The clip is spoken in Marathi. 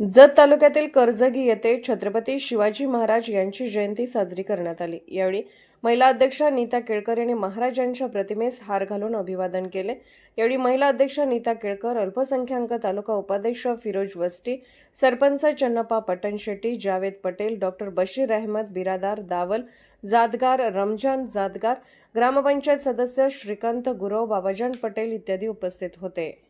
जत तालुक्यातील कर्जगी येथे छत्रपती शिवाजी महाराज यांची जयंती साजरी करण्यात आली. यावेळी महिला अध्यक्षा नीता केळकर यांनी महाराजांच्या प्रतिमेस हार घालून अभिवादन केले. यावेळी महिला अध्यक्ष नीता केळकर अल्पसंख्याक तालुका उपाध्यक्ष फिरोज वस्ती सरपंच चन्नप्पा पट्टण शेट्टी जावेद पटेल डॉक्टर बशीर अहमद बिरादार दावल जादगार रमजान जादगार ग्रामपंचायत सदस्य श्रीकांत गुरव बाबाजान पटेल इत्यादी उपस्थित होते.